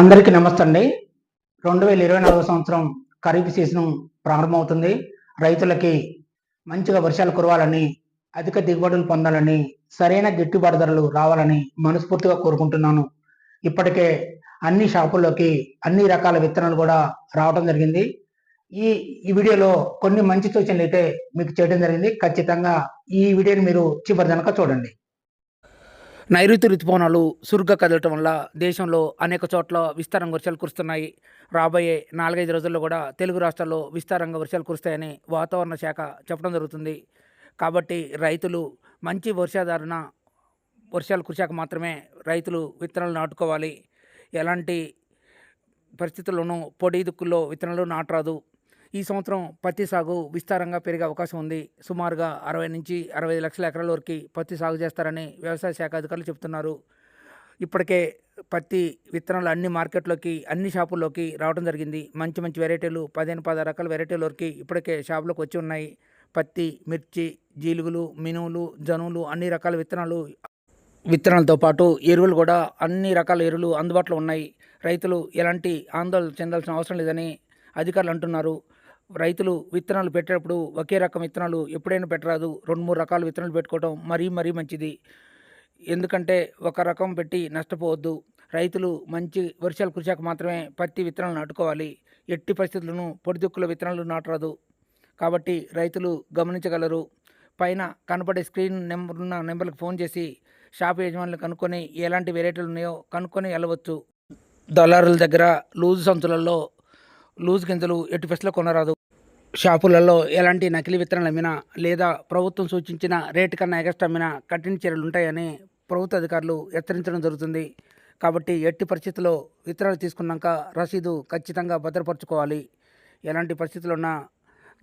అందరికీ నమస్తే అండి రెండు వేల ఇరవై నాలుగో సంవత్సరం ఖరీఫ్ సీజన్ ప్రారంభమవుతుంది. రైతులకి మంచిగా వర్షాలు కురవాలని అధిక దిగుబడులు పొందాలని సరైన గిట్టుబాటు ధరలు రావాలని మనస్ఫూర్తిగా కోరుకుంటున్నాను. ఇప్పటికే అన్ని షాపుల్లోకి అన్ని రకాల విత్తనాలు కూడా రావడం జరిగింది. ఈ ఈ వీడియోలో కొన్ని మంచి సూచనలు అయితే మీకు చేయడం జరిగింది. ఖచ్చితంగా ఈ వీడియోని మీరు చివరి చూడండి. నైరుతి రుతుపవనాలు సురుగ్గా కదలటం వల్ల దేశంలో అనేక చోట్ల విస్తారంగా వర్షాలు కురుస్తున్నాయి. రాబోయే నాలుగైదు రోజుల్లో కూడా తెలుగు రాష్ట్రాల్లో విస్తారంగా వర్షాలు కురుస్తాయని వాతావరణ శాఖ చెప్పడం జరుగుతుంది. కాబట్టి రైతులు మంచి వర్షాధారణ వర్షాలు కురిశాక మాత్రమే రైతులు విత్తనాలు నాటుకోవాలి. ఎలాంటి పరిస్థితుల్లోనూ పొడి దుక్కుల్లో విత్తనాలు నాటరాదు. ఈ సంవత్సరం పత్తి సాగు విస్తారంగా పెరిగే అవకాశం ఉంది. సుమారుగా అరవై నుంచి అరవై ఐదు లక్షల ఎకరాల వరకు పత్తి సాగు చేస్తారని వ్యవసాయ శాఖ అధికారులు చెబుతున్నారు. ఇప్పటికే పత్తి విత్తనాలు అన్ని మార్కెట్లోకి అన్ని షాపుల్లోకి రావడం జరిగింది. మంచి మంచి వెరైటీలు పదిహేను పదహారు రకాల వెరైటీల వరకు ఇప్పటికే షాపులోకి వచ్చి ఉన్నాయి. పత్తి మిర్చి జీలుగులు మినువులు జనువులు అన్ని రకాల విత్తనాలు విత్తనాలతో పాటు ఎరువులు కూడా అన్ని రకాల ఎరువులు అందుబాటులో ఉన్నాయి. రైతులు ఎలాంటి ఆందోళన చెందాల్సిన అవసరం లేదని అధికారులు అంటున్నారు. రైతులు విత్తనాలు పెట్టేటప్పుడు ఒకే రకం విత్తనాలు ఎప్పుడైనా పెట్టరాదు. రెండు మూడు రకాల విత్తనాలు పెట్టుకోవడం మరీ మరీ మంచిది. ఎందుకంటే ఒక రకం పెట్టి నష్టపోవద్దు. రైతులు మంచి వర్షాలు కురిశాక మాత్రమే పత్తి విత్తనాలు నాటుకోవాలి. ఎట్టి పరిస్థితులను పొడిదుక్కుల విత్తనాలు నాటరాదు. కాబట్టి రైతులు గమనించగలరు. పైన కనపడే స్క్రీన్ నెంబర్ ఉన్న నెంబర్కి ఫోన్ చేసి షాప్ యజమానులు కనుక్కొని ఎలాంటి వెరైటీలు ఉన్నాయో కనుక్కొని వెళ్ళవచ్చు. దళారుల దగ్గర లూజు సంచులలో లూజ్ గింజలు ఎట్టి ఫెస్ట్లో కొనరాదు. షాపులలో ఎలాంటి నకిలీ విత్తనాలు అమ్మినా లేదా ప్రభుత్వం సూచించిన రేటు కన్నా ఎగస్ట్రా అమ్మినా కఠిన చర్యలు ఉంటాయని ప్రభుత్వ అధికారులు హెచ్చరించడం జరుగుతుంది. కాబట్టి ఎట్టి పరిస్థితుల్లో విత్తనాలు తీసుకున్నాక రసీదు ఖచ్చితంగా భద్రపరచుకోవాలి. ఎలాంటి పరిస్థితులు ఉన్నా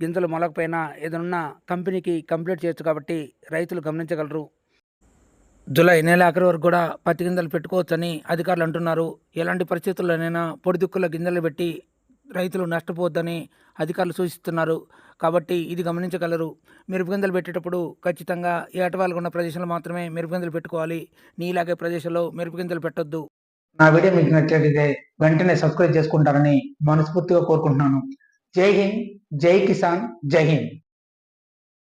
గింజలు మొలకపోయినా ఏదైనా కంపెనీకి కంప్లీట్ చేయొచ్చు కాబట్టి రైతులు గమనించగలరు. జూలై నెల ఆఖరి వరకు కూడా పత్తి గింజలు పెట్టుకోవచ్చని అధికారులు అంటున్నారు. ఎలాంటి పరిస్థితుల్లోనైనా పొడిదుక్కుల గింజలు పెట్టి రైతులు నష్టపోవద్దని అధికారులు సూచిస్తున్నారు. కాబట్టి ఇది గమనించగలరు. మిరప గింజలు పెట్టేటప్పుడు ఖచ్చితంగా ఏటవాళ్ళు ఉన్న ప్రదేశంలో మాత్రమే మిరప పెట్టుకోవాలి. నీలాగే ప్రదేశంలో మిరప గింజలు పెట్టొద్దు. నా వీడియో మీకు నచ్చినట్లయితే వెంటనే సబ్స్క్రైబ్ చేసుకుంటారని మనస్ఫూర్తిగా కోరుకుంటున్నాను. జై హింద్ జై కిసాన్ జై హింద్.